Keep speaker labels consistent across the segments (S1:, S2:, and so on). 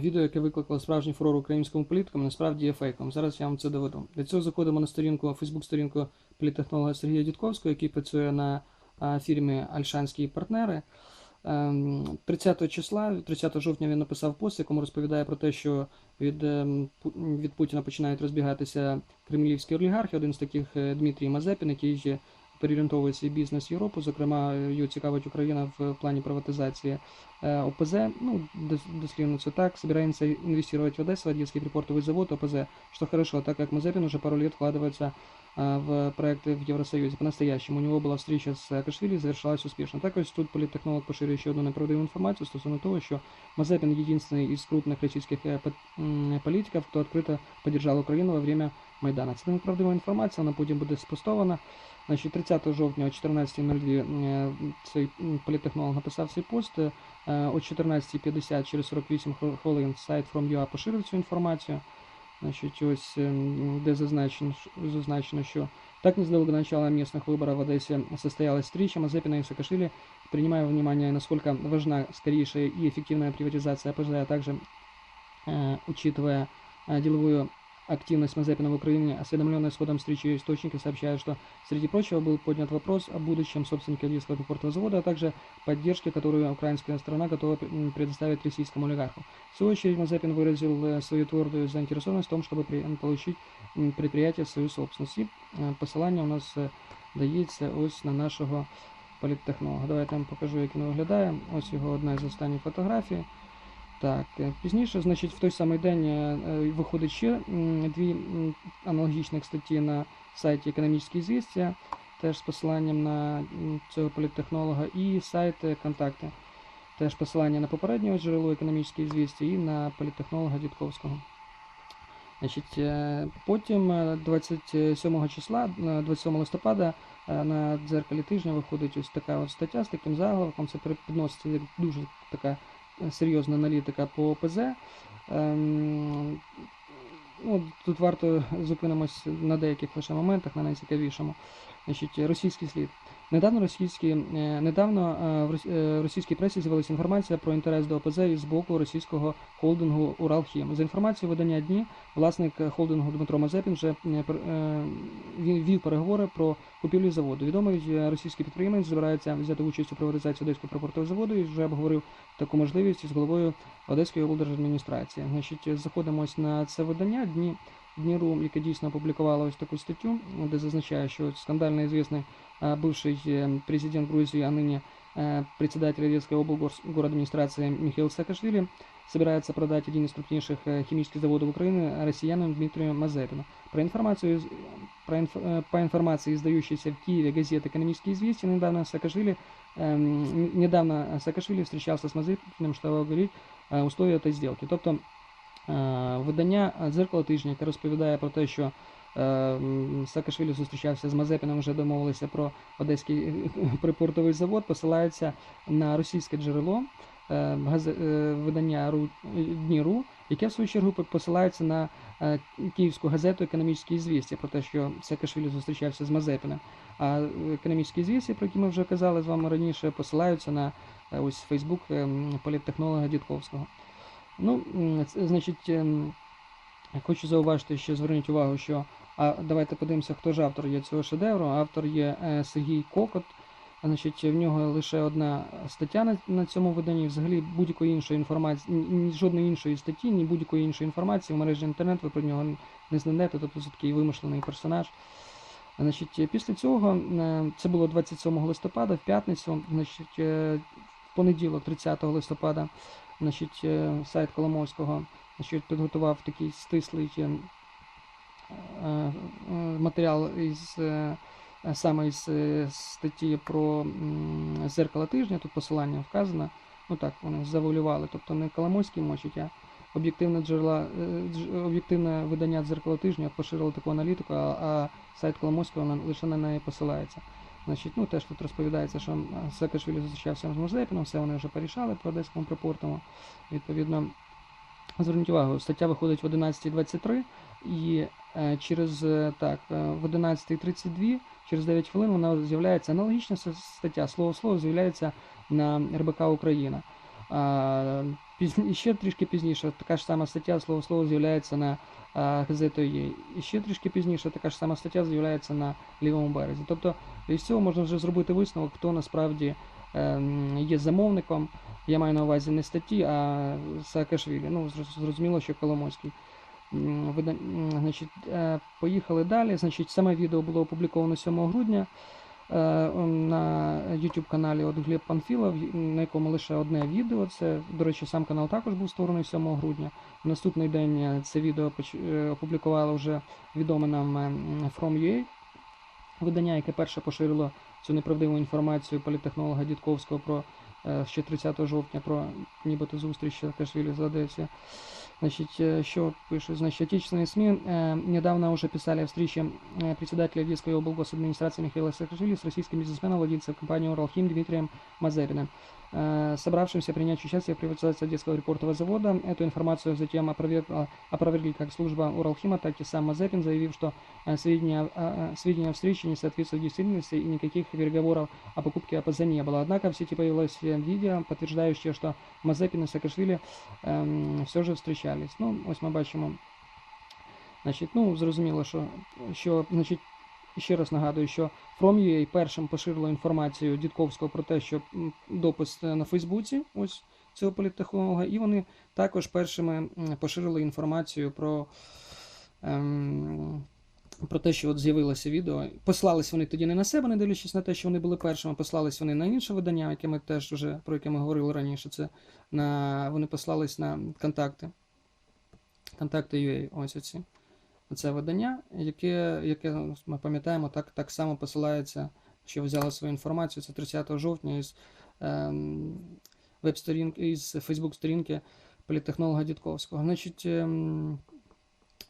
S1: відео, яке викликало справжній фурор українському політикам, насправді є фейком. Зараз я вам це доведу. Для цього заходимо на сторінку, Фейсбук-сторінку політтехнолога Сергія Дідковського, який працює на фірмі Альшанські партнери. Ем, 30 числа, 30 жовтня він написав пост, якому розповідає про те, що від, ем, від Путіна починають розбігатися кремлівські олігархи. Один з таких е, Дмитрій Мазепін, який же переорієнтовує свій бізнес в Європу. Зокрема, е, його цікавить Україна в плані приватизації е, ОПЗ. Ну, дос- дослівно це так. Собираемся инвестировать в Одессу, Одесский припортовый завод ОПЗ, что хорошо, так как Мазепин уже пару лет вкладывается а, в проекты в Евросоюзе. По-настоящему у него была встреча с Саакашвили, завершилась успешно. Так ось тут політтехнолог поширює ще одну неправдиву інформацію стосовно того, що Мазепин единственный из крупных российских э, по- м, политиков, кто открыто поддержал Украину во время Майдана. Це неправдива інформація, вона потім буде спростована. Значить, 30 жовтня о 14.02 е, цей м, політтехнолог написав цей пост. Е, О 14.50 через 48 хвил- хвилин сайт From.ua поширив цю інформацію. Значить, ось ем, де зазначено, ш- зазначено, що так незадолго до начала местных выборов в Одессе состоялась встреча Мазепина и Саакашвили, принимая во внимание, насколько важна скорейшая и эффективная приватизация АПЖ, а также э, учитывая э, деловую активность Мазепина в Украине, осведомленные с ходом встречи источники сообщают, что среди прочего был поднят вопрос о будущем собственника Одесского портового завода, а также поддержке, которую украинская страна готова м, предоставить российскому олигарху. В свою очередь Мазепин выразил э, свою твердую заинтересованность в том, чтобы при- м, получить м, предприятие в свою собственность. І е, посилання у нас е, дається ось на нашого політтехнолога. Давайте я вам покажу, як він виглядає. Ось його одна з останніх фотографій. Так, е, пізніше, значить, в той самий день е, е, виходить ще дві аналогічних статті на сайті Економічні звістя, теж з посиланням на цього політтехнолога, і сайт Контакти. Теж посилання на попереднє джерело економічні звістя і на політтехнолога Дідковського. Значить, потім е, 27 числа, е, 27 листопада на дзеркалі тижня виходить ось така от стаття з таким заголовком. Це підноситься як дуже така серйозна аналітика по ОПЗ. Ем, Ну, тут варто зупинимось на деяких лише моментах, на найцікавішому. Значить, російський слід. Недавно російські, е, недавно е, в е, російській пресі з'явилася інформація про інтерес до ОПЗ із боку російського холдингу Уралхім. За інформацією видання дні, власник холдингу Дмитро Мазепін вже він вів переговори про купівлю заводу. Відомий російський підприємець збирається взяти участь у приватизації Одеського припортового заводу і вже обговорив таку можливість із головою Одеської облдержадміністрації. Значить, заходимо ось на це видання дні. Дніру, яке дійсно опублікувало ось таку статтю, де зазначає, що скандально известный а, бывший э, президент Грузии, а ныне э, председатель Одесской облгородадминистрации Михаил Саакашвили собирается продать один из крупнейших э, химических заводов Украины россиянам Дмитрию Мазепину. Про информацию, про инф- э, по информации, издающейся в Киеве газеты «Экономические известия», недавно Саакашвили, эм, недавно Саакашвили встречался с Мазепиным, чтобы говорить э, условия этой сделки. Тобто Е, Видання дзеркало тижня, яке розповідає про те, що Саакашвілі зустрічався з Мазепином, вже домовилися про Одеський е, припортовий завод, посилається на російське джерело е, е, видання Дні.ру, яке в свою чергу посилається на е, київську газету «Економічні звістя» про те, що Саакашвілі зустрічався з Мазепиним. А е, економічні звістя, про які ми вже казали з вами раніше, посилаються на е, ось Фейсбук політтехнолога Дідковського. Ну, значить, ем, хочу зауважити, що зверніть увагу, що а давайте подивимося, хто ж автор є цього шедевру. Автор є е, Сергій Кокот. Значить, в нього лише одна стаття на, цьому виданні. Взагалі будь-якої іншої інформації, ні- жодної іншої статті, ні будь-якої іншої інформації в мережі інтернет ви про нього не знайдете, тобто це такий вимишлений персонаж. Значить, після цього е, це було 27 листопада, в п'ятницю, значить, е, в понеділок, 30 листопада, значить, сайт Коломойського значить, підготував такий стислий матеріал із е, е, саме із е, статті про зеркало тижня, тут посилання вказано. Ну так, вони завуалювали, тобто не Коломойський мочить, а об'єктивне джерела, е, об'єктивне видання дзеркало тижня поширило таку аналітику, а, а сайт Коломойського лише на неї посилається. Значить, ну теж тут розповідається, що Саакашвілі зустрічався з Мазепіном, все вони вже порішали по одеському припортому. Відповідно, зверніть увагу, стаття виходить в 11.23 і е, через е, так, е, в 11.32, через 9 хвилин вона з'являється аналогічна стаття, слово слово з'являється на РБК Україна. Пізні, ще трішки пізніше така ж сама стаття слово слово з'являється на газетою. І ще трішки пізніше така ж сама стаття з'являється на лівому березі. Тобто із цього можна вже зробити висновок, хто насправді є замовником. Я маю на увазі не статті, а Саакашвілі. Ну, зрозуміло, що Коломойський. Значить, е, поїхали далі. Значить, саме відео було опубліковано 7 грудня е, на YouTube каналі от Глеб Панфілов, на якому лише одне відео. Це, до речі, сам канал також був створений 7 грудня. Наступний день е, це відео опублікувало вже відоме нам е, м, From.ua, видання, яке перше поширило цю неправдиву інформацію політехнолога Дідковського про е, ще 30 жовтня про нібито зустріч Саакашвили з Одессе. Значит, э, еще пишут, значит, отечественные СМИ э, недавно уже писали о встрече э, председателя Одесской облгосадминистрации Михаила Саакашвили с российским бизнесменом, владельцем компании «Уралхим» Дмитрием Мазериным, э, Собравшимся принять участие в приватизации Одесского репортового завода. Эту информацию затем опровергла- опровергли как служба Уралхима, так и сам Мазепин, заявив, что э, сведения, сведения о встрече не соответствуют действительности и никаких переговоров о покупке АПЗ не было. Однако в сети появилось э, видео, подтверждающее, что Мазепин и Саакашвили ем, все ж зустрічались. Ну, ось ми бачимо. Значить, ну, зрозуміло, що, що значить, ще раз нагадую, що From.ua першим поширило інформацію Дідковського про те, що допис е, на Фейсбуці, ось цього політтехнолога, і вони також першими поширили інформацію про. Ем, про те, що от з'явилося відео. Послались вони тоді не на себе, не дивлячись на те, що вони були першими, послались вони на інше видання, яке ми теж вже, про яке ми говорили раніше. Це на, вони послались на контакти. Контакти UA, ось оці. Це видання, яке, яке ми пам'ятаємо, так, так само посилається, що взяли свою інформацію. Це 30 жовтня із ем, веб-сторінки, із Фейсбук-сторінки політтехнолога Дідковського. Значить, ем,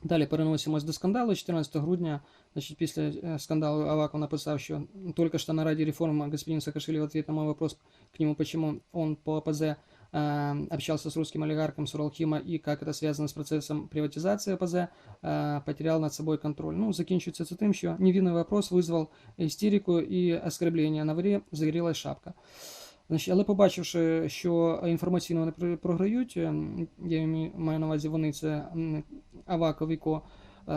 S1: Далі переносимось до скандалу. 14 грудня, значит, після э, скандалу Аваков написал, что только что на ради реформ господин Саакашвили в на мой вопрос к нему, почему он по АПЗ общался с русским олигархом Суралхима и как это связано с процессом приватизации АПЗ, э, потерял над собой контроль. Ну, закінчується це тим, що невинний вопрос вызвал істерику і оскорблення. На ворі загорілась шапка. Значить, але побачивши, що інформаційно вони при- програють, ем, я імі- маю на увазі вони це м, Аваков і Ко, е,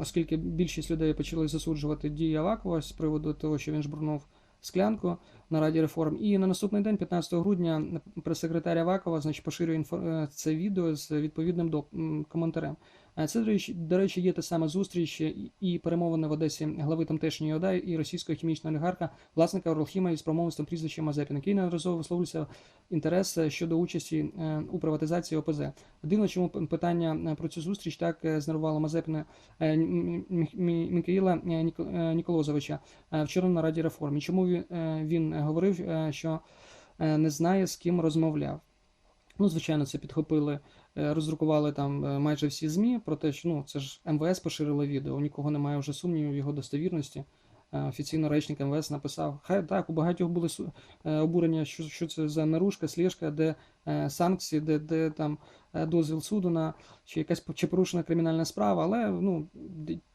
S1: оскільки більшість людей почали засуджувати дії Авакова з приводу того, що він жбурнув склянку на Раді реформ. І на наступний день, 15 грудня, прес-секретар Авакова значить, поширює е, це відео з відповідним до коментарем. Е, Це, до речі, є та сама зустріч і- і перемовини в Одесі глави тамтешньої ОДА і російського хімічного олігарха, власника Уралхіма із промовництвом прізвища Мазепін, який неодноразово висловлювався інтерес е, щодо участі е, у приватизації ОПЗ. Дивно, чому питання е, про цю зустріч так е, знервувало Мазепіна е, М- М- М- Михаїла е, Ніко- е, Ніколозовича е, вчора на Раді реформ. Чому він, е, говорив, е, що е, не знає, з ким розмовляв. Ну, звичайно, це підхопили, е, роздрукували там е, майже всі ЗМІ про те, що ну, це ж МВС поширило відео, нікого немає вже сумнівів його достовірності. Е, Офіційно речник МВС написав, хай так, у багатьох були обурення, що, що це за наружка, слежка, де санкції, де, де там дозвіл суду на чи якась чи порушена кримінальна справа, але ну,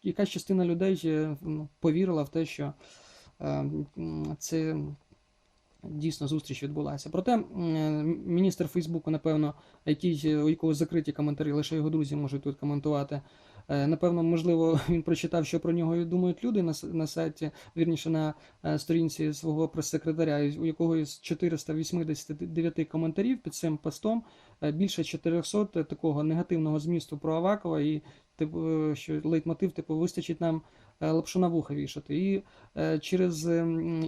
S1: якась частина людей ну, повірила в те, що е, це дійсно зустріч відбулася. Проте е, міністр Фейсбуку, напевно, який, е, у якого закриті коментарі, лише його друзі можуть тут коментувати. е, Напевно, можливо, він прочитав, що про нього думають люди на, на сайті, вірніше на сторінці свого прес-секретаря, у якого із 489 коментарів під цим постом більше 400 такого негативного змісту про Авакова, і типу, що лейтмотив, типу, вистачить нам лапшу на вуха вішати. І е, через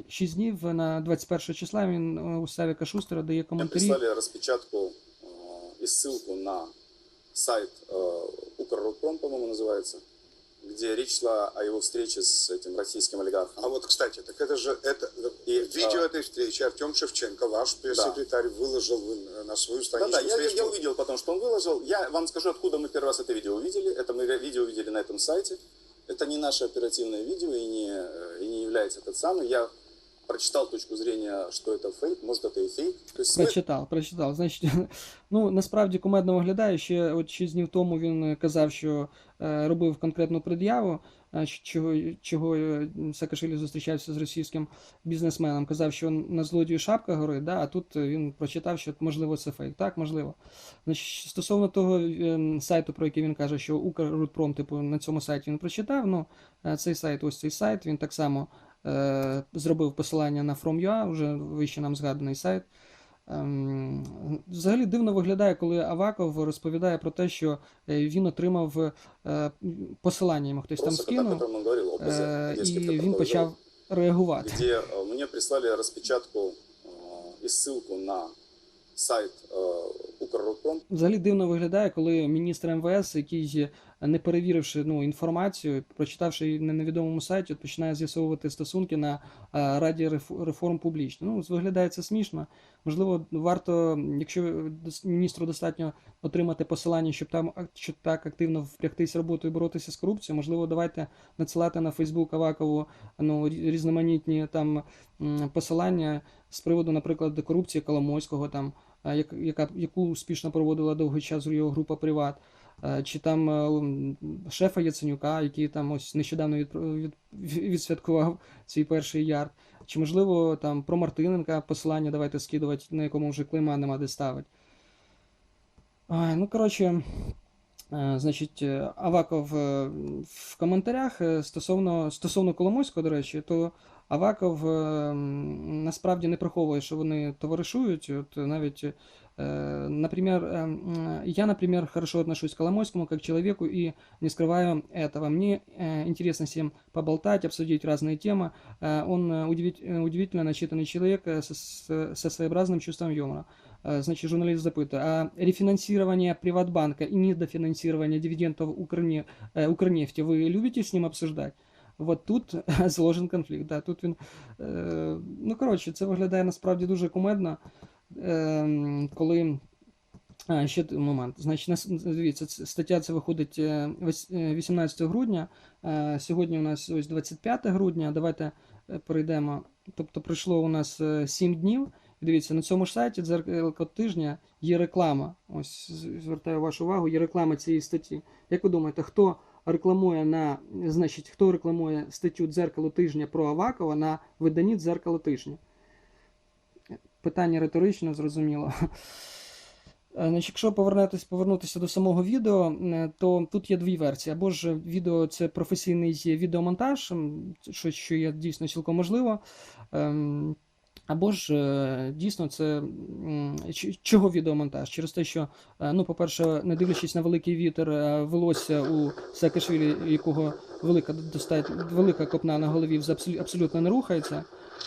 S1: 6 днів на 21 числа він е, у Савіка Шустера дає
S2: Мне
S1: коментарі.
S2: прислали распечатку э, и ссылку на сайт э, Укрротпром, по-моему, называется, где речь шла о его встрече с этим российским олигархом.
S3: А вот, кстати, так это же это
S2: И,
S3: видео
S2: а,
S3: этой встречи Артем Шевченко, ваш пресс-секретарь, выложил в- на свою страницу.
S2: Да-да, я,
S3: в
S2: я
S3: Facebook.
S2: увидел потом, что он выложил. Я вам скажу, откуда мы первый раз это видео увидели. Это мы видео увидели на этом сайте. Это не наше оперативное видео и не, э, и не является тот самый. Я прочитал точку зрения, что это фейк, может это и фейк. То есть смысл
S1: Прочитав, прочитав. Значить, ну насправді кумедно виглядає. Ще от 6 днів тому він казав, що е, робив конкретну пред'яву е, чого, чого е, Саакашвілі зустрічався з російським бізнесменом, казав, що на злодію шапка горить, да, а тут він прочитав, що можливо це фейк. Так, можливо. Значить, стосовно того е, сайту, про який він каже, що Укррудпром, типу, на цьому сайті він прочитав. Ну, е, цей сайт, ось цей сайт, він так само е, зробив посилання на From.ua, вже вище нам згаданий сайт. Ем, Взагалі дивно виглядає, коли Аваков розповідає про те, що е, він отримав е, посилання, йому хтось там
S2: Просто, о
S1: скинув,
S2: котором он говорил, ОПЗ,
S1: е,
S2: одесский
S1: і
S2: протокол
S1: він почав реагувати.
S2: где э, мне прислали распечатку э, и ссылку на сайт э, Укррудпром.
S1: Взагалі дивно виглядає, коли міністр МВС, який не перевіривши ну, інформацію, прочитавши її на невідомому сайті, от починає з'ясовувати стосунки на а, Раді реформ публічно. Ну, виглядає це смішно. Можливо, варто, якщо міністру достатньо отримати посилання, щоб там щоб так активно впрягтись роботою і боротися з корупцією, можливо, давайте надсилати на Фейсбук Авакову ну, різноманітні там посилання з приводу, наприклад, корупції Коломойського, там, як- яка, яку успішно проводила довгий час його група Приват. Е, Чи там е, шефа Яценюка, який там ось нещодавно від, від, відсвяткував свій перший ярд. Чи можливо там про Мартиненка посилання давайте скидувати, на якому вже клейма нема де ставити. Ай, ну, коротше, е, значить, Аваков в коментарях стосовно, стосовно Коломойського, до речі, то Аваков насправді не приховує, що вони товаришують. От навіть, например, э, м, я, например, хорошо отношусь к Коломойскому как к человеку и не скрываю этого. Мне э, интересно с ним поболтать, обсудить разные темы. Э, Он э, удивить- э, удивительно начитанный человек э, со, с- со своеобразным чувством юмора. Э, Значит, журналист запытывает, а рефинансирование Приватбанка и недофинансирование дивидендов Укрне, э, Укрнефти вы любите с ним обсуждать? От тут заложен конфлікт. Да, тут він, е, ну, коротше, це виглядає насправді дуже кумедно, е, Коли. А, ще момент. Значить, дивіться, стаття це виходить е, вось- е, 18 грудня. Е, Сьогодні у нас ось 25 грудня. Давайте е, перейдемо. Тобто пройшло у нас 7 днів. Дивіться, на цьому ж сайті дзеркало тижня є реклама. Ось звертаю вашу увагу, є реклама цієї статті. Як ви думаєте, хто рекламує на значить, хто рекламує статтю Дзеркало тижня про Авакова на виданні Дзеркало тижня? Питання риторичне, зрозуміло. Е, якщо повернутися, повернутися до самого відео, е, то тут є дві версії. Або ж відео це професійний відеомонтаж, що, що є дійсно цілком можливо. Ем, Або ж е, дійсно це чого відеомонтаж? Через те, що, ну, по-перше, не дивлячись на великий вітер, волосся у Саакашвілі, якого велика достать, велика копна на голові, абсолютно не рухається.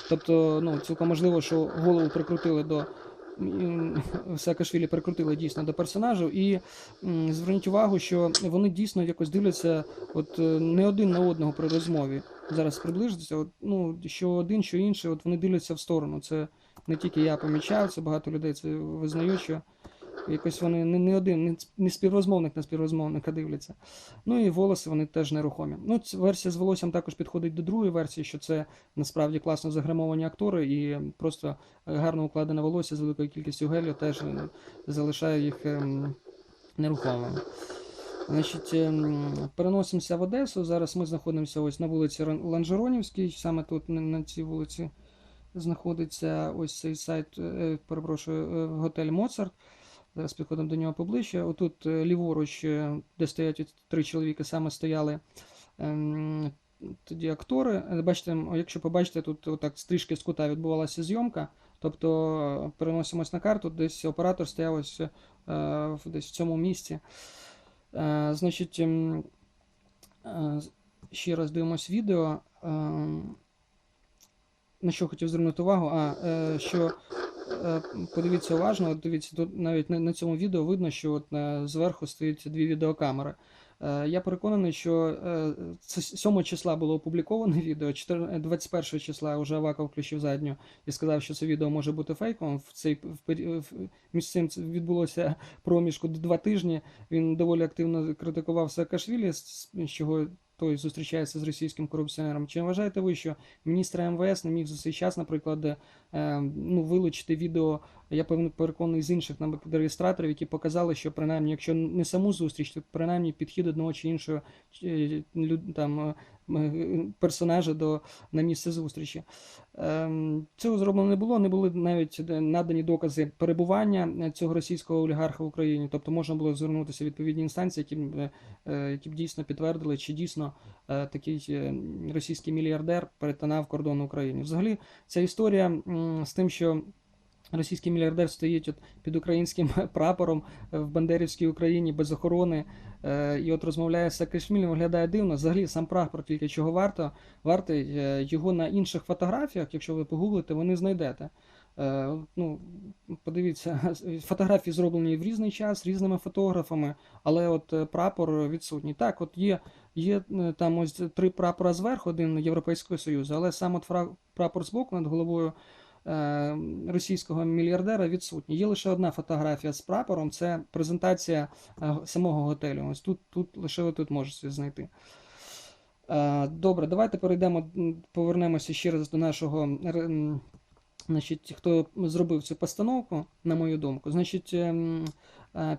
S1: Тобто, ну, цілком можливо, що голову прикрутили до Саакашвілі прикрутили дійсно до персонажів. І зверніть увагу, що вони дійсно якось дивляться от, е, не один на одного при розмові. Зараз приближиться, от, ну, що один, що інший, от вони дивляться в сторону. Це не тільки я помічав, це багато людей це визнають, що якось вони не, не один, не, співрозмовник на співрозмовника дивляться. Ну і волоси вони теж нерухомі. Ну, ця версія з волоссям також підходить до другої версії, що це насправді класно загримовані актори і просто гарно укладене волосся з великою кількістю гелю теж е, залишає їх ем, нерухомими. Значить, ем, переносимося в Одесу. Зараз ми знаходимося ось на вулиці Ланжеронівській. Саме тут на, цій вулиці знаходиться ось цей сайт, е, перепрошую, е, готель Моцарт. Зараз підходимо до нього поближче. Отут е, ліворуч, е, де стоять три чоловіки, саме стояли ем, тоді актори. Е, Бачите, якщо побачите, тут отак стрижки з кута відбувалася зйомка. Тобто переносимось на карту, десь оператор стояв ось десь в цьому місці. Значить, ем, ще раз дивимось відео. Ем, На що хотів звернути увагу? А, що подивіться уважно, от дивіться, тут навіть на, цьому відео видно, що от е, зверху стоять дві відеокамери. Е, Я переконаний, що е, це 7 числа було опубліковане відео, 4 21 числа вже Аваков включив задню і сказав, що це відео може бути фейком. В цей в, між цим відбулося проміжку два тижні. Він доволі активно критикував Саакашвілі, з чого той зустрічається з російським корупціонером. Чи вважаєте ви, що міністр МВС не міг за цей час, наприклад, е, ну, вилучити відео, я певно переконаний з інших наприклад, реєстраторів, які показали, що принаймні, якщо не саму зустріч, то принаймні підхід одного чи іншого е, там, м, персонажа до на місце зустрічі. Ем, Цього зроблено не було, не були навіть е, надані докази перебування е, цього російського олігарха в Україні. Тобто можна було звернутися в відповідні інстанції, які б, е, е, які б дійсно підтвердили, чи дійсно е, такий е, російський мільярдер перетинав кордон України. Взагалі, ця історія з тим, що російський мільярдер стоїть от під українським прапором в Бандерівській Україні без охорони е, і от розмовляє з Саакашвілі, виглядає дивно. Взагалі сам прапор тільки чого варто, вартий е, його на інших фотографіях, якщо ви погуглите, ви не знайдете. Е, ну, подивіться, фотографії зроблені в різний час, різними фотографами, але от е, прапор відсутній. Так, от є, є е, там ось три прапора зверху, один Європейського Союзу, але сам от прапор збоку над головою е, російського мільярдера відсутні. Є лише одна фотографія з прапором, це презентація е, самого готелю. Ось тут, тут лише ви тут можете знайти. Е, Добре, давайте перейдемо, повернемося ще раз до нашого. Значить, хто зробив цю постановку, на мою думку, значить, ем, е,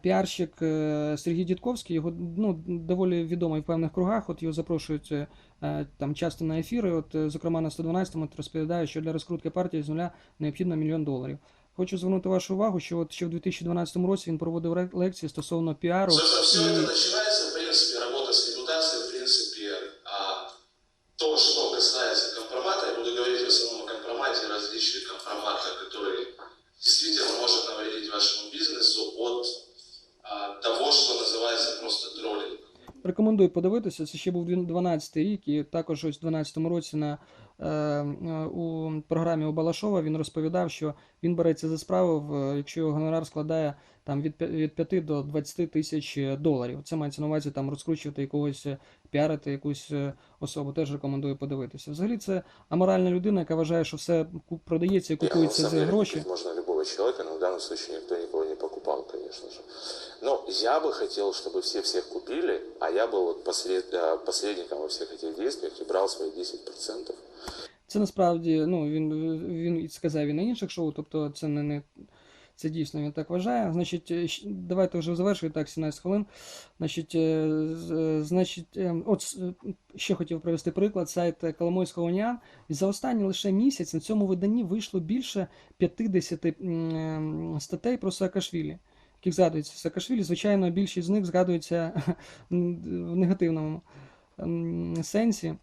S1: піарщик е, Сергій Дідковський, його ну, доволі відомий в певних кругах. От його запрошують е, там часто на ефіри. От, е, зокрема, на 112-му от розповідає, що для розкрутки партії з нуля необхідно мільйон доларів. Хочу звернути вашу увагу, що от ще в 2012 році він проводив ре- лекції стосовно піару.
S4: Собственно, все
S1: і-
S4: это начинается, в принципе, работа с репутацией, в принципе, а то, что касается компромата, я буду говорить в основном о компромате и различных компроматах, которые действительно может навредить вашему бизнесу от а, того, что называется просто троллинг.
S1: Рекомендую подивитися. Це ще був 12 рік, і також ось в 12-му році на е, у програмі у Балашова він розповідав, що він береться за справу, в, якщо його гонорар складає там від, від 5 до 20 тисяч доларів. Це мається на увазі там розкручувати якогось, е, піарити якусь е, особу. Теж рекомендую подивитися. Взагалі, це аморальна людина, яка вважає, що все продається і купується за гроші.
S5: купить можно любого человека, но в данном случае никто никого не покупал, конечно же. Но я бы хотел, чтобы все всех купили, а я был вот посред- э, посредником во всех этих действиях и брал свои 10%.
S1: Це насправді, ну він, він і сказав і на інших шоу, тобто це не, не це дійсно він так вважає. Значить, е, давайте вже завершую так, 17 хвилин. Значить, е, е, значить, от ще хотів привести приклад сайт Коломойського Уніан. І за останній лише місяць на цьому виданні вийшло більше 50 е, статей про Саакашвілі. Яких згадується Саакашвілі, звичайно, більшість з них згадується в негативному сенсі.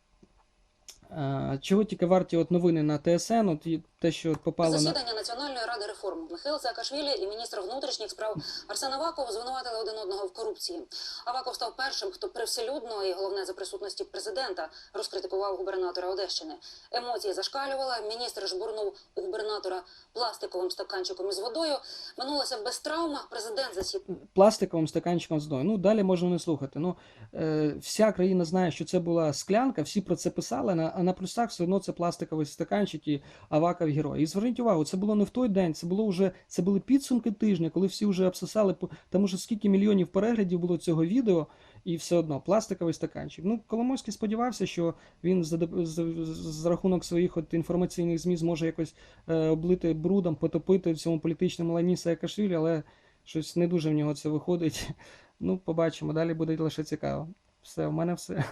S1: Чого тільки варті от новини на ТСН, от те, що попало на
S6: Засідання Національної ради реформ Михайло Саакашвілі і міністр внутрішніх справ Арсен Аваков звинуватили один одного в корупції. Аваков став першим, хто привселюдно і головне за присутності президента розкритикував губернатора Одещини. Емоції зашкалювали. Міністр жбурнув у губернатора пластиковим стаканчиком із водою. Минулося без травм. Президент засід
S1: пластиковим стаканчиком з водою. Ну, далі можна не слухати. Ну, е, вся країна знає, що це була склянка, всі про це писали, на- а на плюсах все одно це пластиковий стаканчик і Аваков герой. І зверніть увагу, це було не в той день, це було вже це були підсумки тижня, коли всі вже обсосали, тому що скільки мільйонів переглядів було цього відео, і все одно пластиковий стаканчик. Ну, Коломойський сподівався, що він за, за, за рахунок своїх от інформаційних ЗМІ зможе якось е, облити брудом, потопити в цьому політичному лайні Саакашвілі, але щось не дуже в нього це виходить. Ну, побачимо. Далі буде лише цікаво. Все, у мене все.